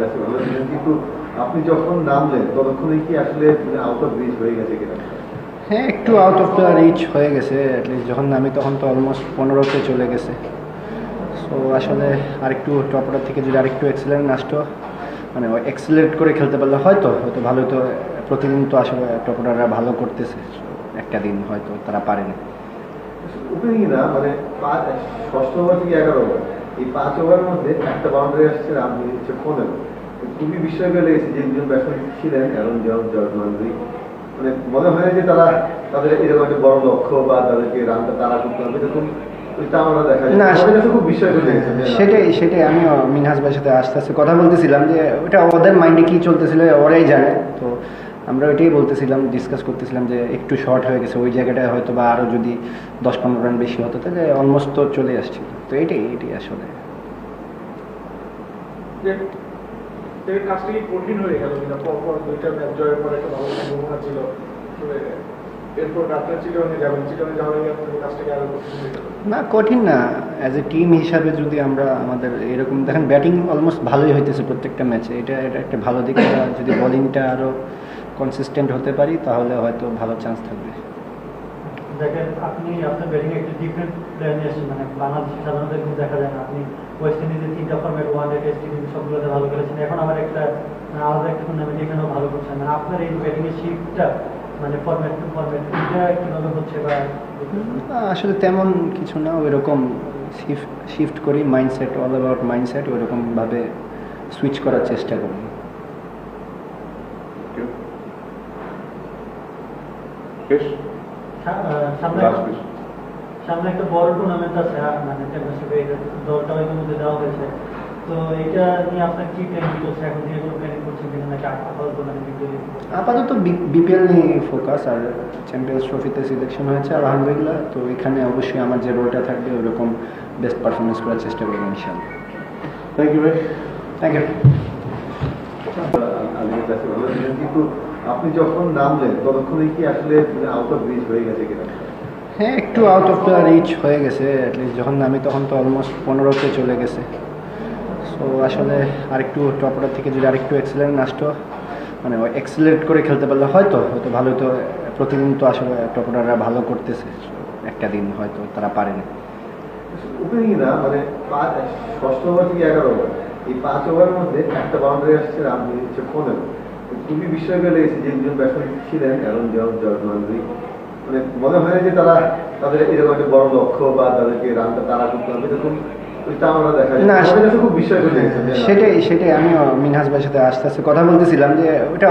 কাছে ভালো ছিলেন কিন্তু আপনি যখন নামলেন ততক্ষণে কি আসলে আউট অফ ব্রিজ হয়ে গেছে কিনা? হ্যাঁ একটু আউট অফ দ্য রিচ হয়ে গেছে অ্যাটলিস্ট যখন নামি তখন তো অলমোস্ট পনেরোতে চলে গেছে। সো আসলে আরেকটু টপটা থেকে যদি আরেকটু এক্সেলেন্ট আসতো মানে এক্সেলেট করে খেলতে পারলে হয়তো হয়তো ভালো তো প্রতিদিন তো আসলে টপটাররা ভালো করতেছে একটা দিন হয়তো তারা পারেনি। না মানে ষষ্ঠ থেকে এগারো এই পাঁচ ওভারের মধ্যে একটা বাউন্ডারি আসছে রান হচ্ছে পনেরো। খুবই বিস্ময়কর লেগেছে যে একজন ব্যাটসম্যান ছিলেন অ্যারন জর্জ জর্জ মান্দ্রি মানে মনে হয় যে তারা তাদের এরকম একটা বড় লক্ষ্য বা তাদেরকে রানটা তারা করতে হবে এরকম না, সেটাই সেটাই আমিও মিনহাজ ভাইয়ের সাথে আস্তে আস্তে কথা বলতেছিলাম যে ওটা ওদের মাইন্ডে কী চলতেছিল ওরাই জানে। তো আমরা ওইটাই বলতেছিলাম ডিসকাস করতেছিলাম যে একটু শর্ট হয়ে গেছে ওই জায়গাটায় হয়তো বা আরও যদি দশ পনেরো রান বেশি হতো তাহলে অলমোস্ট তো চলে আসছিল। তো এটাই এটাই আসলে। কঠিন হয়ে গেল কিনা? পরপর দুইটা ম্যাচ জয়ের পর একটা ভালো সম্ভাবনা ছিল। তবে এরপর আপনার চিটনে যাবেন চিটনে যাওয়ার আগে আপনাদের কাজটাকে আরও কঠিন হয়ে গেল? না কঠিন না। অ্যাজ এ টিম হিসাবে যদি আমরা আমাদের এরকম দেখেন ব্যাটিং অলমোস্ট ভালোই হইতেছে প্রত্যেকটা ম্যাচে এটা এটা একটা ভালো দিক। যদি বোলিংটা আরও কনসিস্টেন্ট হতে পারি তাহলে হয়তো ভালো চান্স থাকবে। দেখেন আপনি আপনার ব্যাটিং একটু ডিফারেন্ট প্লেয়ার নিয়ে আসছেন মানে বাংলাদেশে সাধারণত এরকম দেখা যায় না। আপনি ওয়েস্ট ইন্ডিজের তিনটা format one day test T সবগুলোতে ভালো করেছেন এখন আবার একটা মানে আলাদা একটা টুর্নামেন্ট এখানেও ভালো করছেন। মানে আপনার এই ব্যাটিং এর শিফটটা মানে ফর্মেট টু ফর্মেট এটা কীভাবে হচ্ছে বা আসলে তেমন কিছু না। ওইরকম শিফট শিফট করি মাইন্ডসেট অল অ্যাবাউট মাইন্ডসেট ওইরকমভাবে সুইচ করার চেষ্টা করি। আহ, সামনে একটা বড় টুর্নামেন্ট আছে মানে চ্যাম্পিয়নশিপে দলটাও ইতিমধ্যে দেওয়া হয়েছে। তো এটা নিয়ে আপনার কি প্ল্যানিং করছে এখন থেকে কোনো প্ল্যানিং করছেন কিনা নাকি আপাতত মানে আপাতত বিপিএল নিয়ে ফোকাস আর চ্যাম্পিয়ন্স ট্রফিতে সিলেকশন হয়েছে আলহামদুলিল্লাহ তো এখানে অবশ্যই আমার যে রোলটা থাকবে ওরকম বেস্ট পারফরমেন্স করার চেষ্টা করব ইনশাল্লাহ থ্যাংক ইউ ভাই। থ্যাংক ইউ কিন্তু আপনি যখন নামলেন ততক্ষণে কি আসলে আউট অফ ব্রিজ হয়ে গেছে কিনা? হ্যাঁ একটু আউট অফ দ্য রিচ হয়ে গেছে অ্যাটলিস্ট যখন নামি তখন তো অলমোস্ট পনেরোতে চলে গেছে। সো আসলে আরেকটু টপটা থেকে যদি আরেকটু এক্সেলেন্ট আসতো মানে এক্সেলেট করে খেলতে পারলে হয়তো হয়তো ভালো তো প্রতিদিন তো আসলে টপটাররা ভালো করতেছে একটা দিন হয়তো তারা পারেনি। না মানে ষষ্ঠ ওভার থেকে এগারো ওভার এই পাঁচ ওভারের মধ্যে একটা বাউন্ডারি আসছে রান হচ্ছে পনেরো খুবই বিস্ময়কর লেগেছে যে একজন ব্যবসায়ী ছিলেন অ্যারন জর্জ জর্জ মান্দ্রি মানে মনে হয় যে তারা তাদের এরকম একটা বড় লক্ষ্য বা তাদেরকে রানটা তারা করতে হবে এরকম সেটাই সেটাই আমি মিনহাজ ভাইয়ের সাথে আস্তে আস্তে কথা বলতেছিলাম যে ওটা